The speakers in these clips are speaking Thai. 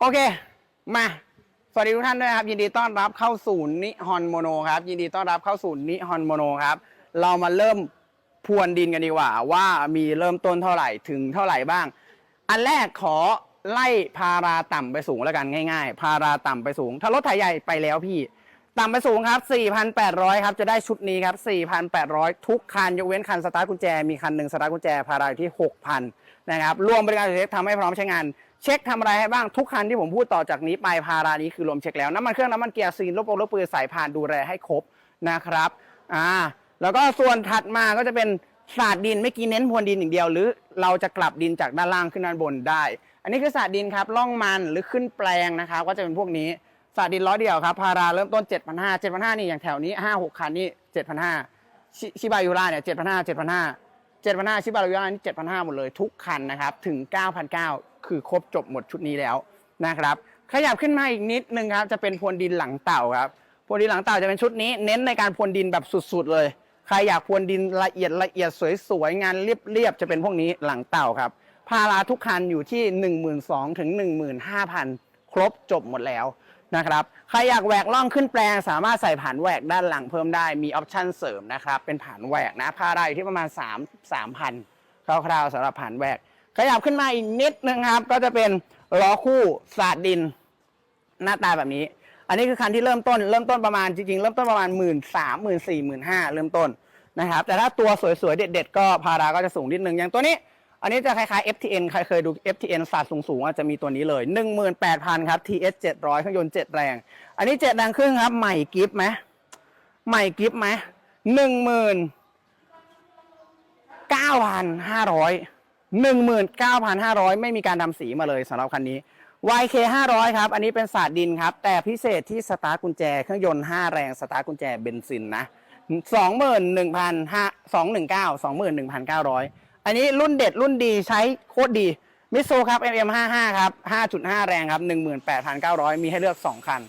โอเค มา สวัสดีทุกท่านด้วยครับ ยินดีต้อนรับเข้าสู่นิฮอนโมโนครับ ยินดีต้อนรับเข้าสู่นิฮอนโมโนครับ เรามาเริ่มพรวนดินกันดีกว่า ว่ามีเริ่มต้นเท่าไหร่ถึงเท่าไหร่บ้าง อันแรกขอไล่พาราต่ำไปสูงแล้วกันง่าย ๆ พาราต่ำไปสูง ถ้ารถไถใหญ่ไปแล้วพี่ ต่ำไปสูงครับ 4,800 ครับ จะได้ชุดนี้ครับ 4,800 ทุกคันยกเว้นคันสตาร์ทกุญแจ มีคันหนึ่งสตาร์ทกุญแจ พาราอยู่ที่ 6,000 นะครับ รวมบริการเช็คทำให้พร้อมใช้งาน เช็คทำอะไรให้บ้างทุกคันที่ผมพูดต่อจากนี้ไปพารานี้คือรวมเช็คแล้วน้ำมันเครื่องน้ำมันเกียร์ซีนลบปงลบปืนสายพานดูแลให้ครบนะครับอ่าแล้วก็ส่วนถัดมาก็จะเป็นศาสตร์ดินไม่อกี้เน้นพรวนดินอย่างเดียว หรือเราจะกลับดินจากด้านล่างขึ้นด้านบนได้ อันนี้คือศาสตร์ดินครับล่องมันหรือขึ้นแปลงนะครับก็จะเป็นพวกนี้ศาสตร์ดินร้อยเดียวครับพาราเริ่มต้น 7,500 7,500นี่อย่างแถวนี้5 6คันนี่7,500ชิชิบายูราเนี่ย7,500 7,500 7,500ชิบายูรานี่7,500หมดเลยทุกคันนะครับถึง 9,900 คือครบจบหมดชุดนี้แล้วนะครับ ขยับขึ้นมาอีกนิดนึงครับ จะเป็นพรวนดินหลังเต่าครับพรวนดินหลังเต่าจะเป็นชุดนี้ เน้นในการพรวนดินแบบสุดๆเลย ใครอยากพรวนดินละเอียดละเอียดสวยๆงานเรียบๆจะเป็นพวกนี้หลังเต่าครับ พาราทุกคันอยู่ที่ 12,000ถึง15,000 ครบจบหมดแล้วนะครับ ใครอยากแหวกล่องขึ้นแปลง สามารถใส่ผ่านแหวกด้านหลังเพิ่มได้มีออปชั่นเสริมนะครับ เป็นผ่านแหวกนะพาราอยู่ที่ประมาณ 3 3,000คร่าวๆสำหรับผ่านแหวก ขยับขึ้นมาอีกนิดนึงครับ ก็จะเป็นล้อคู่สาดดิน หน้าตาแบบนี้ อันนี้คือคันที่เริ่มต้น เริ่มต้นประมาณจริงๆเริ่มต้นประมาณหมื่นสามหมื่นสี่หมื่นห้าเริ่มต้นนะครับ แต่ถ้าตัวสวยๆ เด็ดๆ ก็พาราก็จะสูงนิดนึงอย่างตัวนี้ อันนี้จะคล้ายๆ FTN ใครเคยดู FTN ศาสตร์สูงๆอาจจะมีตัวนี้เลย 18,000 ครับ TS 700เครื่องยนต์7แรง อันนี้ 7 แรงครึ่งครับ ใหม่กิฟต์ไหมใหม่กิฟต์ไหมหนึ่งหมื่นเก้าพันห้าร้อย หนึ่งหมื่นเก้าพันห้าร้อยไม่มีการทำสีมาเลยสำหรับคันนี้ YK 500 ครับ อันนี้เป็นศาสตร์ดินครับ แต่พิเศษที่สตาร์ทกุญแจเครื่องยนต์ 5 แรงสตาร์ทกุญแจเบนซินนะ21,500 219 21,900 อันนี้รุ่นเด็ดรุ่นดีใช้โคตรดีมิโซครับ MM55 ครับ 5.5 แรงครับ 18,900 มีให้เลือก 2 คัน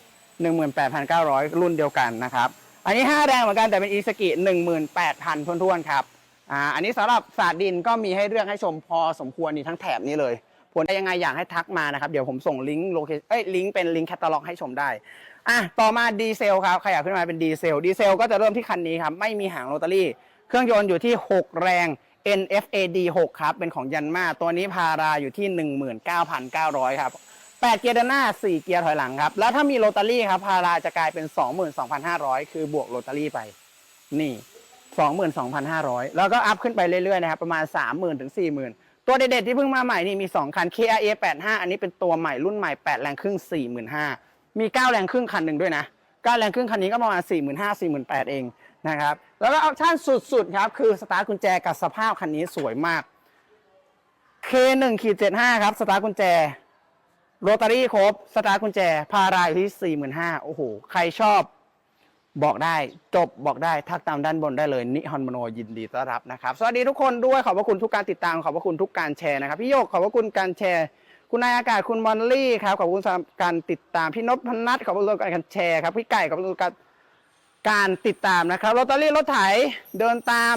18,900 รุ่นเดียวกันนะครับ อันนี้ 5 แรงเหมือนกันแต่เป็นอีสกิ18,000ทวนๆครับ อ่าอันนี้สำหรับศาสตร์ดินก็มีให้เลือกให้ชมพอสมควรนี่ทั้งแถบนี้เลยผลยังไงอยากให้ทักมานะครับ เดี๋ยวผมส่งลิงก์โลเคเอ้ยลิงก์เป็นลิงก์แคตตาล็อกให้ชมได้อะต่อมาดีเซลครับขยับขึ้นมาเป็นดีเซลดีเซลก็จะเริ่มที่คันนี้ครับ ไม่มีหางโรตารี่ เครื่องยนต์อยู่ที่ 6 แรง NFAD 6 ครับ เป็นของยันมาตัวนี้พาราอยู่ที่ 19,900 ครับ 8 เกียร์ด้านหน้า 4 เกียร์ถอยหลังครับ แล้วถ้ามีโรตารี่ครับพาราจะกลายเป็น 22,500 คือบวกโรตารี่ไป นี่ 22,500 แล้วก็อัพขึ้นไปเรื่อยๆนะครับประมาณ 30,000ถึง40,000 ตัวเด็ดๆที่เพิ่งมาใหม่นี่มี 2 คัน KRA 85 อันนี้เป็นตัวใหม่รุ่นใหม่ 8 แรงครึ่ง 45,000 มี 9 แรงครึ่งคันหนึ่งด้วยนะ 9 แรงครึ่งคันนี้ก็ประมาณ 45,000 48,000 เองนะครับแล้วก็ออปชั่นสุดๆครับคือสตาร์ทกุญแจกับสภาพคันนี้สวยมาก K1 ขีด75ครับสตาร์ทกุญแจโรตารี่ครบสตาร์ทกุญแจพารายที่ 45,000โอ้โหใครชอบ บอกได้จบบอกได้ทักตามด้านบนได้เลยนิฮอนโมโนยินดีต้อนรับนะครับ สวัสดีทุกคนด้วยขอบพระคุณทุกการติดตามขอบพระคุณทุกการแชร์นะครับพี่โยกขอบพระคุณการแชร์ คุณนายอากาศคุณมอนลี่ครับขอบคุณสำหรับการติดตามพี่นพพนัทขอบคุณสำหรับการแชร์ครับพี่ไก่ขอบคุณสำหรับการการติดตามนะครับลอตเตอรี่รถไถเดินตาม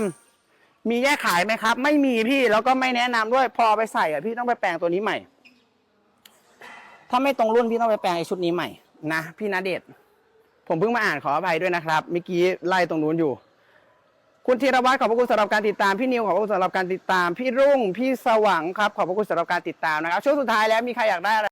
มีแยกขายไหมครับ ไม่มีพี่แล้วก็ไม่แนะนำด้วยพอไปใส่อะพี่ต้องไปแปลงตัวนี้ใหม่ ถ้าไม่ตรงรุ่นพี่ต้องไปแปลงไอ้ชุดนี้ใหม่นะพี่นาเดช ผมเพิ่งมาอ่านขออภัยด้วยนะครับเมื่อกี้ไล่ตรงนู้นอยู่ คุณธีรวัตรขอบพระคุณสำหรับการติดตามพี่นิวขอบพระคุณสำหรับการติดตามพี่รุ่งพี่สว่างครับขอบพระคุณสำหรับการติดตามนะครับช่วงสุดท้ายแล้วมีใครอยากได้อะไร